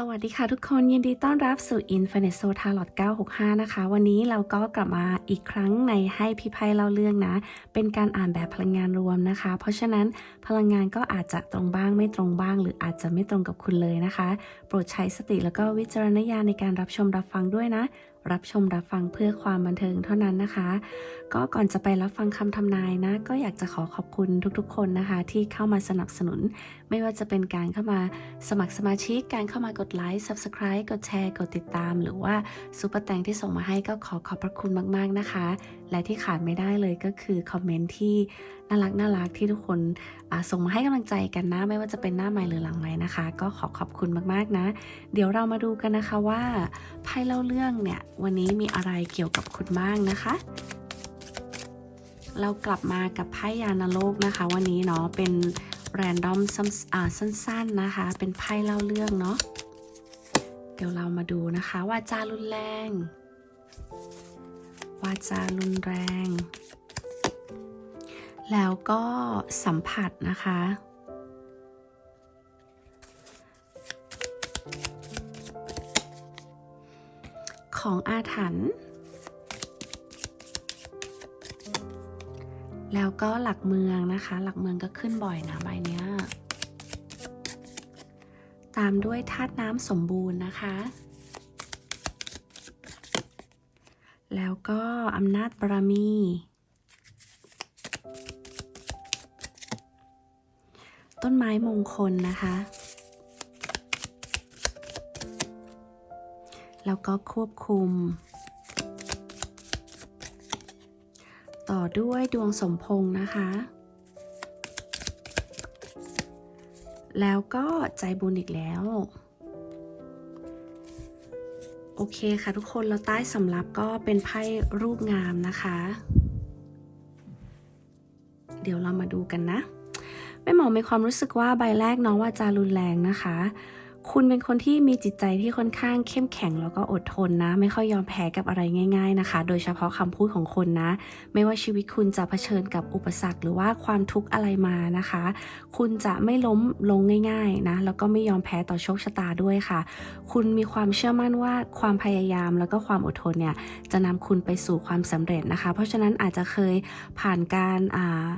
สวัสดีค่ะทุกคนยินดีต้อนรับสู่ Infinite Soul Tarot 965 นะคะ วันนี้เราก็กลับมาอีกครั้งในให้พี่ไพ่เล่าเรื่องนะ เป็นการอ่านแบบพลังงานรวมนะคะ เพราะฉะนั้นพลังงานก็อาจจะตรงบ้างไม่ตรงบ้าง หรืออาจจะไม่ตรงกับคุณเลยนะคะ โปรดใช้สติแล้วก็วิจารณญาณในการรับชมรับฟังด้วยนะ รับชมรับฟังเพื่อความบันเทิงเท่านั้นนะคะ ก็ก่อนจะไปรับฟังคำทำนายนะ ก็อยากจะขอขอบคุณทุกๆ คนนะคะ ที่เข้ามาสนับสนุน ไม่ว่าจะเป็นการเข้ามาสมัครสมาชิกการเข้ามากดไลค์ Subscribe กดแชร์ กดติดตาม หรือว่าซูเปอร์แตงที่ส่งมาให้ก็ขอขอบพระคุณมากๆนะคะและที่ขาดไม่ได้เลยก็คือคอมเมนต์ที่น่ารักน่ารักที่ทุกคนส่งมาให้กำลังใจกันนะ ไม่ว่าจะเป็นหน้าใหม่หรือหลังใหม่นะคะ ก็ขอขอบคุณมากๆนะ เดี๋ยวเรามาดูกันนะคะว่าไพ่เล่าเรื่องเนี่ย วันนี้มีอะไรเกี่ยวกับคุณบ้างนะคะ เรากลับมากับไพ่ยานโลกนะคะ วันนี้เนาะเป็นแรนดอมสั้นๆนะคะ เป็นไพ่เล่าเรื่องเนาะเดี๋ยวเรามาดูนะคะว่าจารุนแรง วาจารุนแรง แล้วก็สัมผัสนะคะ ของอาถรรพ์แล้วก็หลักเมืองนะคะ หลักเมืองก็ขึ้นบ่อยนะใบเนี้ย ตามด้วยธาตุน้ำสมบูรณ์นะคะ แล้วก็อำนาจบารมี ต้นไม้มงคลนะคะ แล้วก็ควบคุม ต่อด้วยดวงสมพงษ์นะคะ แล้วก็ใจบุญอีกแล้ว เคค่ะทุกคนแล้วใต้สำรับก็เป็นไพ่รูปงามนะคะ เดี๋ยวเรามาดูกันนะแม่หมอมีความรู้สึกว่าใบแรกน้องว่าจะรุนแรงนะคะ คุณเป็นคนที่มีจิตใจที่ค่อนข้างเข้มแข็งแล้วก็อดทนนะ ไม่ค่อยยอมแพ้กับอะไรง่าย ๆนะคะ โดยเฉพาะคำพูดของคนนะ ไม่ว่าชีวิตคุณจะเผชิญกับอุปสรรค หรือว่าความทุกข์อะไรมานะคะ คุณจะไม่ล้มลงง่ายๆนะแล้วก็ไม่ยอมแพ้ต่อโชคชะตาด้วยค่ะ คุณมีความเชื่อมั่นว่าความพยายามแล้วก็ความอดทนเนี่ยจะนำคุณไปสู่ความสำเร็จนะคะ เพราะฉะนั้นอาจจะเคยผ่านการอ่า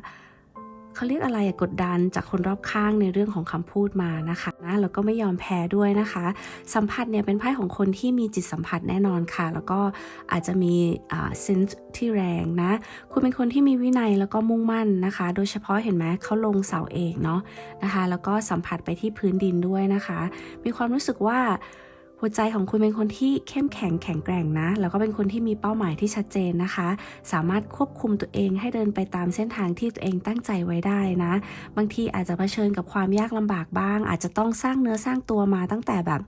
เขาเรียกอะไรกดดันจากคนรอบข้างในเรื่องของคำพูดมานะคะนะแล้วก็ไม่ยอมแพ้ด้วยนะคะ สัมผัสเนี่ยเป็นไพ่ของคนที่มีจิตสัมผัสแน่นอนค่ะ แล้วก็อาจจะมีอ่าเซนส์ที่แรงนะ คุณเป็นคนที่มีวินัยแล้วก็มุ่งมั่นนะคะ โดยเฉพาะเห็นไหมเขาลงเสาเอกเนาะนะคะ แล้วก็สัมผัสไปที่พื้นดินด้วยนะคะ มีความรู้สึกว่า หัวใจของคุณเป็นคนที่เข้มแข็งแข็งแกร่งนะ แล้วก็เป็นคนที่มีเป้าหมายที่ชัดเจนนะคะ สามารถควบคุมตัวเองให้เดินไปตามเส้นทางที่ตัวเองตั้งใจไว้ได้นะ บางทีอาจจะเผชิญกับความยากลำบากบ้าง อาจจะต้องสร้างเนื้อสร้างตัวมาตั้งแต่แบบ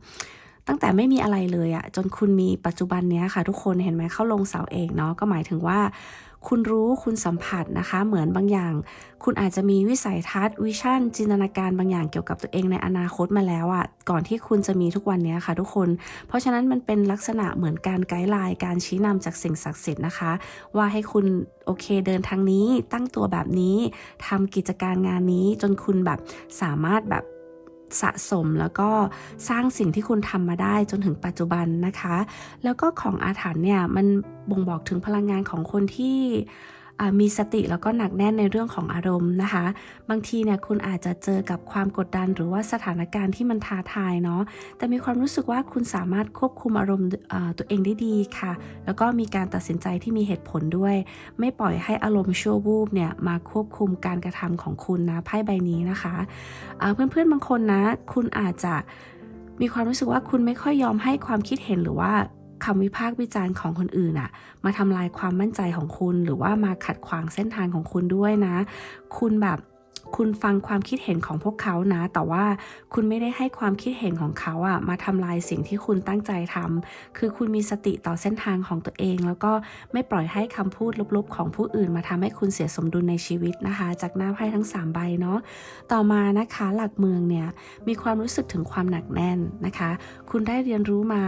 ตั้งแต่ไม่มีอะไรเลยอะจนคุณมีปัจจุบันเนี้ยค่ะ ทุกคนเห็นไหมเข้าลงเสาเอกเนาะก็หมายถึงว่า คุณรู้คุณสัมผัสนะคะ เหมือนบางอย่าง คุณอาจจะมีวิสัยทัศน์วิชั่น จินตนาการบางอย่างเกี่ยวกับตัวเองในอนาคตมาแล้วอะก่อนที่คุณจะมีทุกวันนี้ค่ะทุกคน เพราะฉะนั้นมันเป็นลักษณะเหมือนการไกด์ไลน์การชี้นำจากสิ่งศักดิ์สิทธิ์นะคะ ว่าให้คุณโอเคเดินทางนี้ตั้งตัวแบบนี้ทำกิจการงานนี้จนคุณแบบสามารถแบบ สะสมแล้วก็สร้างสิ่งที่คุณทำมาได้จนถึงปัจจุบันนะคะ แล้วก็ของอาถรรพ์เนี่ยมันบ่งบอกถึงพลังงานของคนที่ มีสติแล้วก็หนักแน่นในเรื่องของอารมณ์นะคะ บางทีเนี่ยคุณอาจจะเจอกับความกดดัน หรือว่าสถานการณ์ที่มันท้าทายเนาะแต่มีความรู้สึกว่าคุณสามารถควบคุมอารมณ์ตัวเองได้ดีค่ะ แล้วก็มีการตัดสินใจที่มีเหตุผลด้วย ไม่ปล่อยให้อารมณ์ชั่ววูบเนี่ยมาควบคุมการกระทำของคุณนะไพ่ใบนี้นะคะเพื่อนๆบางคนนะ คุณอาจจะมีความรู้สึกว่าคุณไม่ค่อยยอมให้ความคิดเห็นหรือว่า คำวิพากษ์วิจารณ์ของคนอื่นอะมาทำลายความมั่นใจของคุณ หรือว่ามาขัดขวางเส้นทางของคุณด้วยนะ คุณแบบคุณฟังความคิดเห็นของพวกเขานะ แต่ว่าคุณไม่ได้ให้ความคิดเห็นของเขาอะมาทำลายสิ่งที่คุณตั้งใจทำคือคุณมีสติต่อเส้นทางของตัวเอง แล้วก็ไม่ปล่อยให้คำพูดลบๆ ของผู้อื่นมาทำให้คุณเสียสมดุลในชีวิตนะคะ จากหน้าไพ่ทั้ง 3 ใบเนาะต่อมานะคะหลักเมืองเนี่ยมีความรู้สึกถึงความหนักแน่นนะคะ คุณได้เรียนรู้มา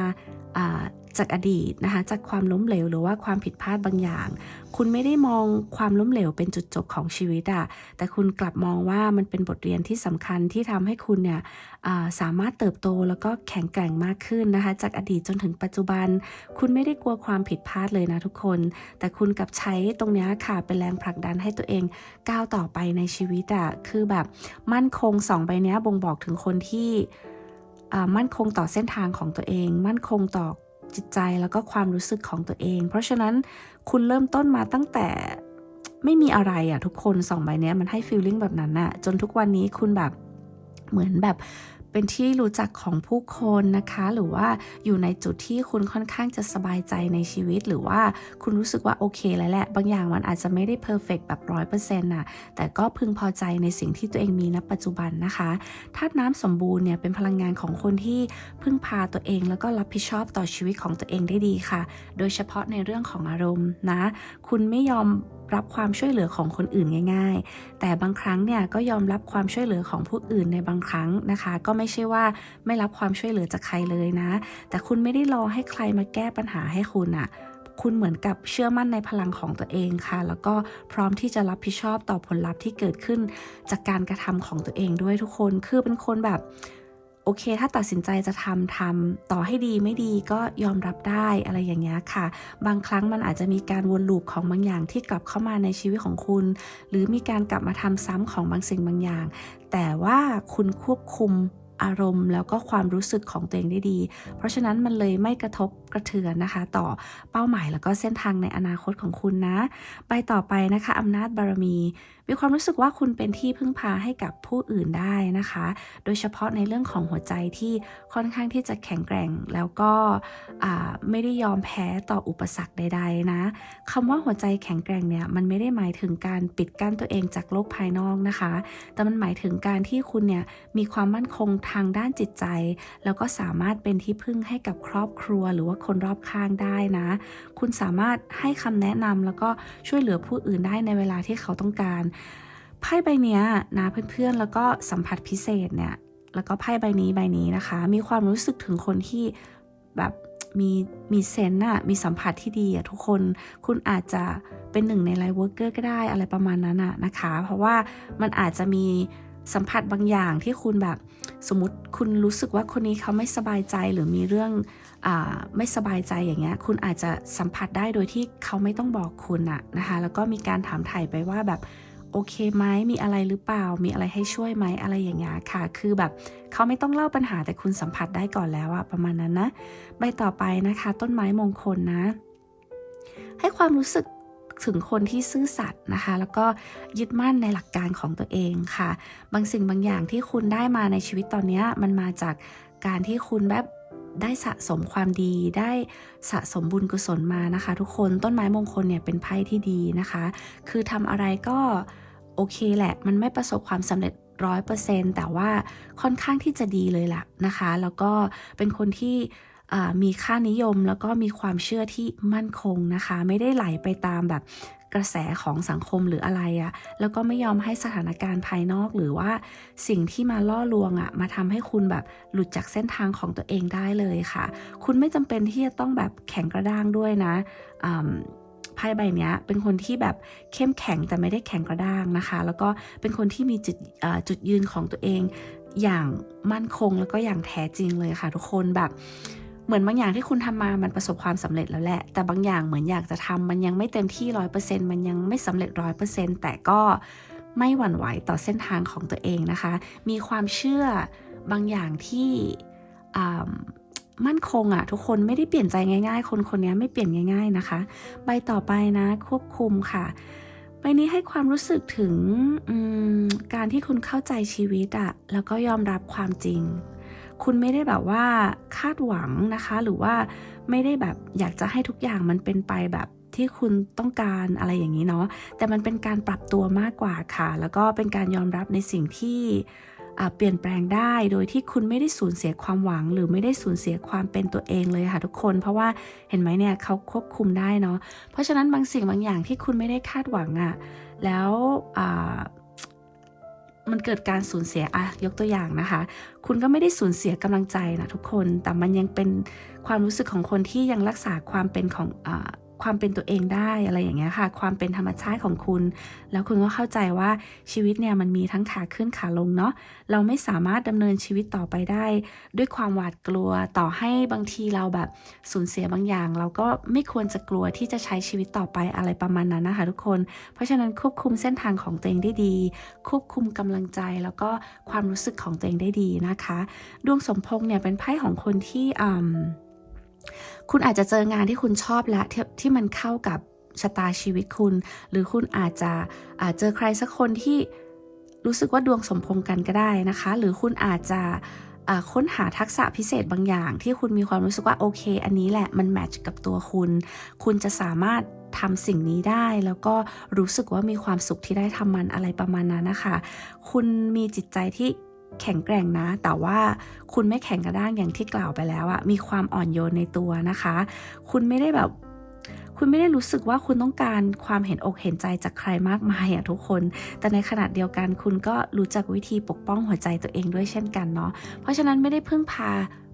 อ่า จากอดีตนะคะจากความล้มเหลวหรือว่าความผิดพลาดบางอย่าง คุณไม่ได้มองความล้มเหลวเป็นจุดจบของชีวิตอะแต่คุณกลับมองว่ามันเป็นบทเรียนที่สำคัญที่ทำให้คุณเนี่ยสามารถเติบโตแล้วก็แข็งแกร่งมากขึ้นนะคะ จากอดีตจนถึงปัจจุบัน คุณไม่ได้กลัวความผิดพลาดเลยนะทุกคน แต่คุณกลับใช้ตรงนี้ค่ะเป็นแรงผลักดันให้ตัวเองก้าวต่อไปในชีวิตอะคือแบบมั่นคงสองใบเนี้ยบ่งบอกถึงคนที่มั่นคงต่อเส้นทางของตัวเอง มั่นคงต่อ จิตใจแล้วก็ความรู้สึกของตัวเอง เพราะฉะนั้นคุณเริ่มต้นมาตั้งแต่ไม่มีอะไรอะทุกคนสองใบเนี้ยมันให้ฟีลลิ่งแบบนั้นอะจนทุกวันนี้คุณแบบเหมือนแบบ เป็นที่รู้จักของผู้คนนะคะ หรือว่าอยู่ในจุดที่คุณค่อนข้างจะสบายใจในชีวิต หรือว่าคุณรู้สึกว่าโอเคแล้วแหละ บางอย่างมันอาจจะไม่ได้เพอร์เฟกแบบร้อยเปอร์เซ็นต์น่ะ แต่ก็พึงพอใจในสิ่งที่ตัวเองมีณปัจจุบันนะคะธาตุน้ำสมบูรณ์เนี่ยเป็นพลังงานของคนที่พึ่งพาตัวเองแล้วก็รับผิดชอบต่อชีวิตของตัวเองได้ดีค่ะ โดยเฉพาะในเรื่องของอารมณ์นะ คุณไม่ยอม รับความช่วยเหลือของคนอื่นง่าย ๆ แต่บางครั้งเนี่ยก็ยอมรับความช่วยเหลือของผู้อื่นในบางครั้งนะคะ ก็ไม่ใช่ว่าไม่รับความช่วยเหลือจากใครเลยนะ แต่คุณไม่ได้รอให้ใครมาแก้ปัญหาให้คุณอะคุณเหมือนกับเชื่อมั่นในพลังของตัวเองค่ะ แล้วก็พร้อมที่จะรับผิดชอบต่อผลลัพธ์ที่เกิดขึ้น จากการกระทำของตัวเองด้วยทุกคน คือเป็นคนแบบ โอเค ถ้าตัดสินใจจะทำทำต่อให้ดีไม่ดีก็ยอมรับได้อะไรอย่างเงี้ยค่ะ บางครั้งมันอาจจะมีการวนลูปของบางอย่างที่กลับเข้ามาในชีวิตของคุณ หรือมีการกลับมาทำซ้ำของบางสิ่งบางอย่าง แต่ว่าคุณควบคุมอารมณ์แล้วก็ความรู้สึกของตัวเองได้ดี เพราะฉะนั้นมันเลยไม่กระทบกระเทือนนะคะ ต่อเป้าหมายแล้วก็เส้นทางในอนาคตของคุณนะ ไปต่อไปนะคะอำนาจบารมีมีความรู้สึกว่าคุณเป็นที่พึ่งพาให้กับผู้อื่นได้นะคะ โดยเฉพาะในเรื่องของหัวใจที่ค่อนข้างที่จะแข็งแกร่ง แล้วก็ไม่ได้ยอมแพ้ต่ออุปสรรคใด ๆ นะคำว่าหัวใจแข็งแกร่งเนี่ยมันไม่ได้หมายถึงการปิดกั้นตัวเองจากโลกภายนอกนะคะ แต่มันหมายถึงการที่คุณเนี่ยมีความมั่นคงทางด้านจิตใจ แล้วก็สามารถเป็นที่พึ่งให้กับครอบครัวหรือว่าคนรอบข้างได้นะ คุณสามารถให้คำแนะนำแล้วก็ช่วยเหลือผู้อื่นได้ในเวลาที่เขาต้องการไพ่ใบนี้นะเพื่อนๆแล้วก็สัมผัสพิเศษเนี่ยแล้วก็ไพ่ใบนี้ใบนี้นะคะ มีความรู้สึกถึงคนที่แบบมีมีเซนต์อะมีสัมผัสที่ดีอะทุกคนคุณอาจจะเป็นหนึ่งในไลฟ์เวิร์กเกอร์ก็ได้อะไรประมาณนั้นอะนะคะ เพราะว่ามันอาจจะมีสัมผัสบางอย่างที่คุณแบบสมมติคุณรู้สึกว่าคนนี้เขาไม่สบายใจหรือมีเรื่องอไม่สบายใจอย่างเงี้ย คุณอาจจะสัมผัสได้โดยที่เขาไม่ต้องบอกคุณอะนะคะ แล้วก็มีการถามถ่ายไปว่าแบบ โอเคไหมมีอะไรหรือเปล่า มีอะไรให้ช่วยไหมอะไรอย่างเงี้ยค่ะ คือแบบเขาไม่ต้องเล่าปัญหาแต่คุณสัมผัสได้ก่อนแล้วอะประมาณนั้นนะใบต่อไปนะคะ ต้นไม้มงคลนะ ให้ความรู้สึกถึงคนที่ซื่อสัตย์นะคะ แล้วก็ยึดมั่นในหลักการของตัวเองค่ะ บางสิ่งบางอย่างที่คุณได้มาในชีวิตตอนนี้มันมาจากการที่คุณแบบได้สะสมความดีได้สะสมบุญกุศลมานะคะ ทุกคนต้นไม้มงคลเนี่ยเป็นไพ่ที่ดีนะคะ คือทำอะไรก็ โอเคแหละ มันไม่ประสบความสำเร็จร้อยเปอร์เซ็นต์แต่ว่าค่อนข้างที่จะดีเลยล่ะนะคะ แล้วก็เป็นคนที่มีค่านิยมแล้วก็มีความเชื่อที่มั่นคงนะคะ ไม่ได้ไหลไปตามแบบกระแสของสังคมหรืออะไรอะแล้วก็ไม่ยอมให้สถานการณ์ภายนอกหรือว่าสิ่งที่มาล่อลวงอะมาทำให้คุณแบบหลุดจากเส้นทางของตัวเองได้เลยค่ะ คุณไม่จำเป็นที่จะต้องแบบแข็งกระด้างด้วยนะอ ไพ่ใบนี้เป็นคนที่แบบเข้มแข็งแต่ไม่ได้แข็งกระด้างนะคะ แล้วก็เป็นคนที่มีจุดจุดยืนของตัวเอง อย่างมั่นคงแล้วก็อย่างแท้จริงเลยค่ะ ทุกคนแบบเหมือนบางอย่างที่คุณทำมามันประสบความสำเร็จแล้วแหละ แต่บางอย่างเหมือนอยากจะทำมันยังไม่เต็มที่ร้อยเปอร์เซ็นต์มันยังไม่สำเร็จร้อยเปอร์เซ็นต์แต่ก็ไม่หวั่นไหวต่อเส้นทางของตัวเองนะคะ มีความเชื่อบางอย่างที่ มั่นคงอะ่ะทุกคนไม่ได้เปลี่ยนใจง่าย ๆ คนคนนี้ไม่เปลี่ยนง่าย ๆนะคะ ใบต่อไปนะควบคุมค่ะใบนี้ให้ความรู้สึกถึงการที่คุณเข้าใจชีวิตอะแล้วก็ยอมรับความจริง คุณไม่ได้แบบว่าคาดหวังนะคะ หรือว่าไม่ได้แบบอยากจะให้ทุกอย่างมันเป็นไปแบบที่คุณต้องการอะไรอย่างนี้เนาะแต่มันเป็นการปรับตัวมากกว่าค่ะ แล้วก็เป็นการยอมรับในสิ่งที่ เปลี่ยนแปลงได้โดยที่คุณไม่ได้สูญเสียความหวัง หรือไม่ได้สูญเสียความเป็นตัวเองเลยค่ะทุกคน เพราะว่าเห็นไหมเนี่ยเขาควบคุมได้เนาะเพราะฉะนั้นบางสิ่งบางอย่างที่คุณไม่ได้คาดหวังอะ่ะแล้วมันเกิดการสูญเสียอะยกตัวอย่างนะคะ คุณก็ไม่ได้สูญเสียกำลังใจนะทุกคนแต่มันยังเป็นความรู้สึกของคนที่ยังรักษาความเป็นของอ ความเป็นตัวเองได้อะไรอย่างเงี้ยค่ะ ความเป็นธรรมชาติของคุณ แล้วคุณก็เข้าใจว่าชีวิตเนี่ยมันมีทั้งขาขึ้นขาลงเนาะเราไม่สามารถดำเนินชีวิตต่อไปได้ ด้วยความหวาดกลัวต่อให้บางทีเราแบบสูญเสียบางอย่าง เราก็ไม่ควรจะกลัวที่จะใช้ชีวิตต่อไปอะไรประมาณนั้นนะคะทุกคน เพราะฉะนั้นควบคุมเส้นทางของตัวเองได้ดี ควบคุมกำลังใจแล้วก็ความรู้สึกของตัวเองได้ดีนะคะ ดวงสมพงษ์เนี่ยเป็นไพ่ของคนที่อืม คุณอาจจะเจองานที่คุณชอบและที่ที่มันเข้ากับชะตาชีวิตคุณ หรือคุณอาจจะอาจเจอใครสักคนที่รู้สึกว่าดวงสมพงกันก็ได้นะคะ หรือคุณอาจจะค้นหาทักษะพิเศษบางอย่าง ที่คุณมีความรู้สึกว่าโอเค อันนี้แหละมันแมทช์กับตัวคุณ คุณจะสามารถทำสิ่งนี้ได้ แล้วก็รู้สึกว่ามีความสุขที่ได้ทำมันอะไรประมาณนั้นนะคะ คุณมีจิตใจที่ แข็งแกร่งนะ แต่ว่าคุณไม่แข็งกระด้างอย่างที่กล่าวไปแล้วอะมีความอ่อนโยนในตัวนะคะ คุณไม่ได้แบบ คุณไม่ได้รู้สึกว่าคุณต้องการความเห็นอกเห็นใจจากใครมากมายอะทุกคน แต่ในขณะเดียวกันคุณก็รู้จักวิธีปกป้องหัวใจตัวเองด้วยเช่นกันเนาะ เพราะฉะนั้นไม่ได้พึ่งพา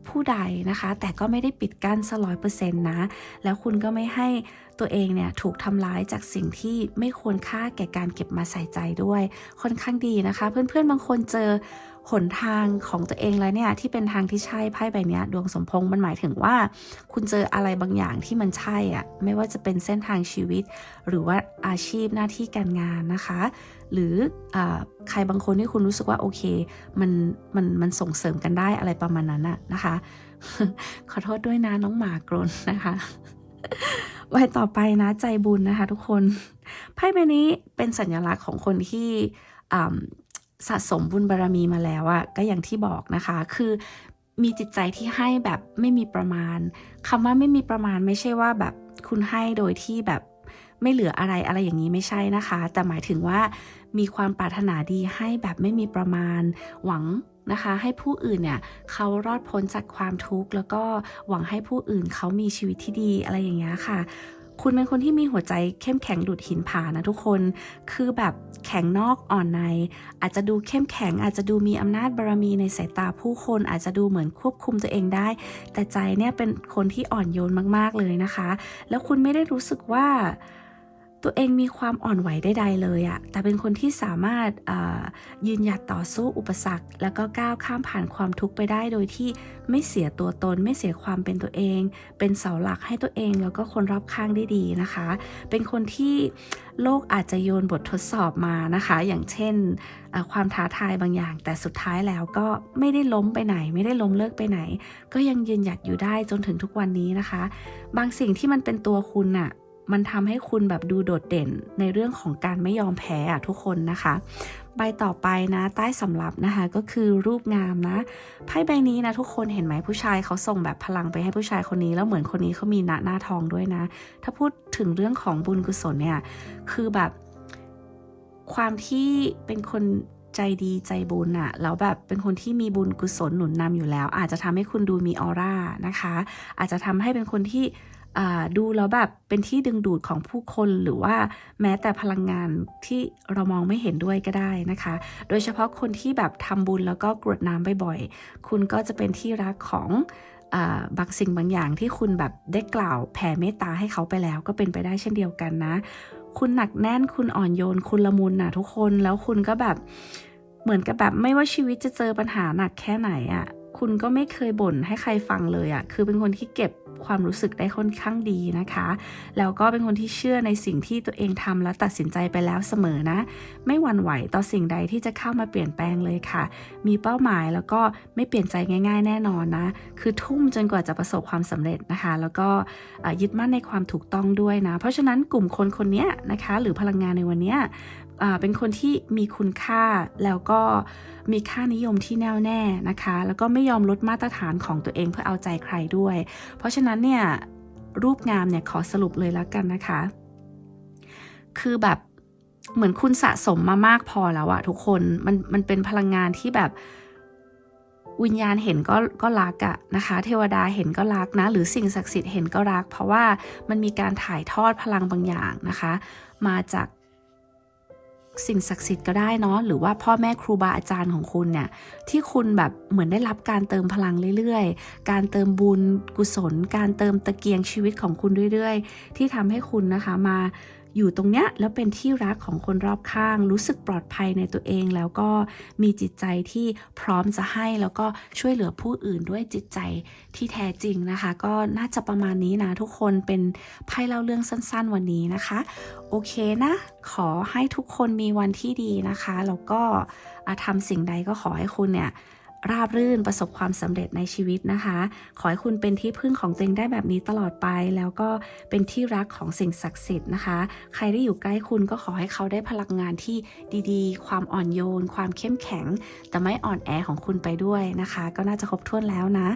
ผู้ใดนะคะ แต่ก็ไม่ได้ปิดกั้นสร้อยเปอร์เซ็นต์นะ แล้วคุณก็ไม่ให้ตัวเองเนี่ยถูกทำร้ายจากสิ่งที่ไม่ควรค่าแก่การเก็บมาใส่ใจด้วย ค่อนข้างดีนะคะ เพื่อนๆบางคนเจอ หนทางของตัวเองแล้วเนี่ยที่เป็นทางที่ใช่ไพ่ใบนี้ดวงสมพงษ์มันหมายถึงว่า คุณเจออะไรบางอย่างที่มันใช่อะไม่ว่าจะเป็นเส้นทางชีวิต หรือว่าอาชีพหน้าที่การงานนะคะ หรืออใครบางคนที่คุณรู้สึกว่าโอเคมันมันมันส่งเสริมกันได้อะไรประมาณนั้นอะนะคะ ขอโทษด้วยนะน้องหมากรนนะคะไว้ต่อไปนะใจบุญนะคะ ทุกคนไพ่ใบนี้เป็นสัญลักษณ์ของคนที่ สะสมบุญบารรมีมาแล้วอะก็อย่างที่บอกนะคะ คือมีจิตใจที่ให้แบบไม่มีประมาณคำว่าไม่มีประมาณไม่ใช่ว่าแบบคุณให้โดยที่แบบไม่เหลืออะไรอะไรอย่างนี้ไม่ใช่นะคะ แต่หมายถึงว่ามีความปรารถนาดีให้แบบไม่มีประมาณ หวังนะคะ ให้ผู้อื่นเนี่ยเขารอดพ้นจากความทุกข์แล้วก็หวังให้ผู้อื่นเขามีชีวิตที่ดีอะไรอย่างเงี้ยค่ะ คุณเป็นคนที่มีหัวใจเข้มแข็งดุดหินผานะทุกคน คือแบบแข็งนอกอ่อนใน อาจจะดูเข้มแข็ง อาจจะดูมีอำนาจบารมีในสายตาผู้คน อาจจะดูเหมือนควบคุมตัวเองได้ แต่ใจเนี่ยเป็นคนที่อ่อนโยนมากๆเลยนะคะ แล้วคุณไม่ได้รู้สึกว่า ตัวเองมีความอ่อนไหวใดๆเลยอะแต่เป็นคนที่สามารถยืนหยัดต่อสู้อุปสรรค แล้วก็ก้าวข้ามผ่านความทุกข์ไปได้โดยที่ไม่เสียตัวตน ไม่เสียความเป็นตัวเอง เป็นเสาหลักให้ตัวเอง แล้วก็คนรอบข้างได้ดีนะคะ เป็นคนที่โลกอาจจะโยนบททดสอบมานะคะ อย่างเช่นความท้าทายบางอย่าง แต่สุดท้ายแล้วก็ไม่ได้ล้มไปไหน ไม่ได้ล้มเลิกไปไหน ก็ยังยืนหยัดอยู่ได้จนถึงทุกวันนี้นะคะ บางสิ่งที่มันเป็นตัวคุณอะ มันทำให้คุณแบบดูโดดเด่นในเรื่องของการไม่ยอมแพ้อะทุกคนนะคะ ใบต่อไปนะใต้สำรับนะคะก็คือรูปงามนะไพ่ใบนี้นะทุกคนเห็นไหมผู้ชายเขาส่งแบบพลังไปให้ผู้ชายคนนี้แล้วเหมือนคนนี้เขามีหน้าหน้าทองด้วยนะ ถ้าพูดถึงเรื่องของบุญกุศลเนี่ยคือแบบ ความที่เป็นคนใจดีใจบุญอะแล้วแบบเป็นคนที่มีบุญกุศลหนุนนำอยู่แล้ว อาจจะทำให้คุณดูมีออร่านะคะ อาจจะทำให้เป็นคนที่ ดูแล้วแบบเป็นที่ดึงดูดของผู้คนหรือว่าแม้แต่พลังงานที่เรามองไม่เห็นด้วยก็ได้นะคะ โดยเฉพาะคนที่แบบทำบุญแล้วก็กรวดน้ำบ่อยๆ คุณก็จะเป็นที่รักของบางสิ่งบางอย่างที่คุณแบบได้กล่าวแผ่เมตตาให้เขาไปแล้วก็เป็นไปได้เช่นเดียวกันนะ คุณหนักแน่นคุณอ่อนโยน คุณละมุนนะทุกคนแล้วคุณก็แบบเหมือนกับแบบไม่ว่าชีวิตจะเจอปัญหาหนักแค่ไหนอะ่ะ คุณก็ไม่เคยบ่นให้ใครฟังเลยอะ่ะ คือเป็นคนที่เก็บความรู้สึกได้ค่อนข้างดีนะคะ แล้วก็เป็นคนที่เชื่อในสิ่งที่ตัวเองทำแล้วตัดสินใจไปแล้วเสมอนะ ไม่หวั่นไหวต่อสิ่งใดที่จะเข้ามาเปลี่ยนแปลงเลยค่ะ มีเป้าหมายแล้วก็ไม่เปลี่ยนใจง่าย ๆ แน่นอนนะ คือทุ่มจนกว่าจะประสบความสำเร็จนะคะ แล้วก็ยึดมั่นในความถูกต้องด้วยนะ เพราะฉะนั้นกลุ่มคนคนนี้นะคะ หรือพลังงานในวันนี้ เป็นคนที่มีคุณค่าแล้วก็มีค่านิยมที่แน่วแน่นะคะ แล้วก็ไม่ยอมลดมาตรฐานของตัวเองเพื่อเอาใจใครด้วย เพราะฉะนั้นเนี่ยรูปงามเนี่ยขอสรุปเลยแล้วกันนะคะ คือแบบเหมือนคุณสะสมมามากพอแล้วอะทุกคนมันมันเป็นพลังงานที่แบบวิญญาณเห็นก็ก็รักอะนะคะ เทวดาเห็นก็รักนะ หรือสิ่งศักดิ์สิทธิ์เห็นก็รัก เพราะว่ามันมีการถ่ายทอดพลังบางอย่างนะคะ มาจาก สิ่งศักดิ์สิทธิ์ก็ได้เนาะหรือว่าพ่อแม่ครูบาอาจารย์ของคุณเนี่ยที่คุณแบบเหมือนได้รับการเติมพลังเรื่อยๆ การเติมบุญกุศล การเติมตะเกียงชีวิตของคุณเรื่อยๆ ที่ทำให้คุณนะคะมา อยู่ตรงเนี้ยแล้วเป็นที่รักของคนรอบข้าง รู้สึกปลอดภัยในตัวเอง แล้วก็มีจิตใจที่พร้อมจะให้แล้วก็ช่วยเหลือผู้อื่นด้วยจิตใจที่แท้จริงนะคะ ก็น่าจะประมาณนี้นะทุกคนเป็นไพ่เล่าเรื่องสั้น ๆ วันนี้นะคะ โอเคนะ ขอให้ทุกคนมีวันที่ดีนะคะ แล้วก็อะทำสิ่งใดก็ขอให้คุณเนี่ย ราบรื่นประสบความสำเร็จในชีวิตนะคะ ขอให้คุณเป็นที่พึ่งของตัวเองได้แบบนี้ตลอดไป แล้วก็เป็นที่รักของสิ่งศักดิ์สิทธิ์นะคะ ใครที่อยู่ใกล้คุณก็ขอให้เขาได้พลังงานที่ดีๆ ความอ่อนโยน ความเข้มแข็ง แต่ไม่อ่อนแอของคุณไปด้วยนะคะ ก็น่าจะครบถ้วนแล้วนะ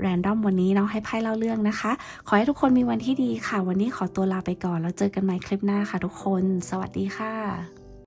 แรนดอมวันนี้เนาะให้ไพ่เล่าเรื่องนะคะ ขอให้ทุกคนมีวันที่ดีค่ะ วันนี้ขอตัวลาไปก่อนแล้วเจอกันใหม่คลิปหน้าค่ะ ทุกคน สวัสดีค่ะ